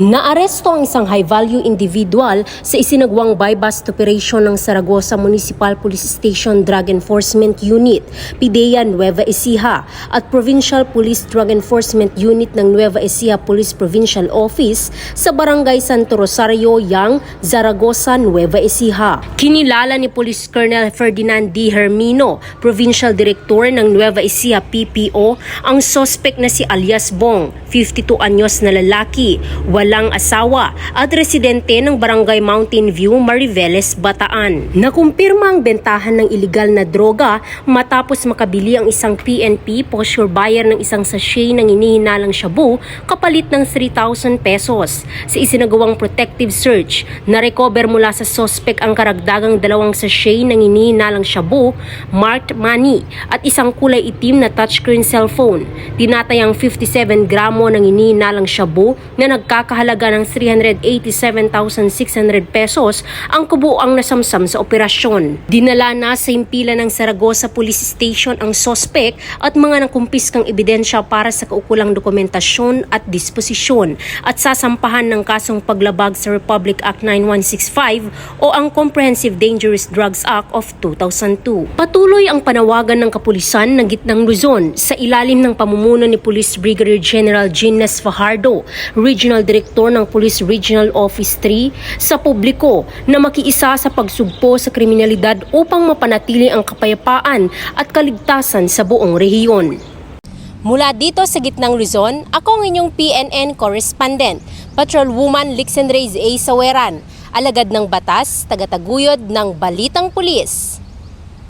Naaresto ang isang high-value individual sa isinagwang buy-bust operation ng Saragosa Municipal Police Station Drug Enforcement Unit, PIDEA Nueva Ecija at Provincial Police Drug Enforcement Unit ng Nueva Ecija Police Provincial Office sa Barangay Santo Rosario, Yang, Zaragoza, Nueva Ecija. Kinilala ni Police Colonel Ferdinand D. Hermino, Provincial Director ng Nueva Ecija PPO, ang sospek na si alias Bong, 52 anyos na lalaki, walang asawa at residente ng Barangay Mountain View, Mariveles, Bataan. Nakumpirma ang bentahan ng iligal na droga matapos makabili ang isang PNP posture buyer ng isang sachet ng inihinalang shabu kapalit ng 3,000 pesos. Sa isinagawang protective search, na-recover mula sa sospek ang karagdagang dalawang sachet ng inihinalang shabu, marked money at isang kulay itim na touchscreen cellphone. Tinatayang 57 gramo ng inihinalang shabu na nagkakahalaga ng 387,600 pesos ang kubuang nasamsam sa operasyon. Dinala na sa impila ng Saragossa Police Station ang sospek at mga nakumpiskang ebidensya para sa kaukulang dokumentasyon at disposisyon at sasampahan ng kasong paglabag sa Republic Act 9165 o ang Comprehensive Dangerous Drugs Act of 2002. Patuloy ang panawagan ng kapulisan ng Gitnang Luzon sa ilalim ng pamumuno ni Police Brigadier General Gines Fajardo, Regional Director ng Police Regional Office 3 sa publiko na makiisa sa pagsugpo sa kriminalidad upang mapanatili ang kapayapaan at kaligtasan sa buong rehiyon. Mula dito sa Gitnang Luzon, ako ang inyong PNN correspondent, Patrolwoman Lixen Reyes A. Saweran, alagad ng batas, tagataguyod ng Balitang Pulis.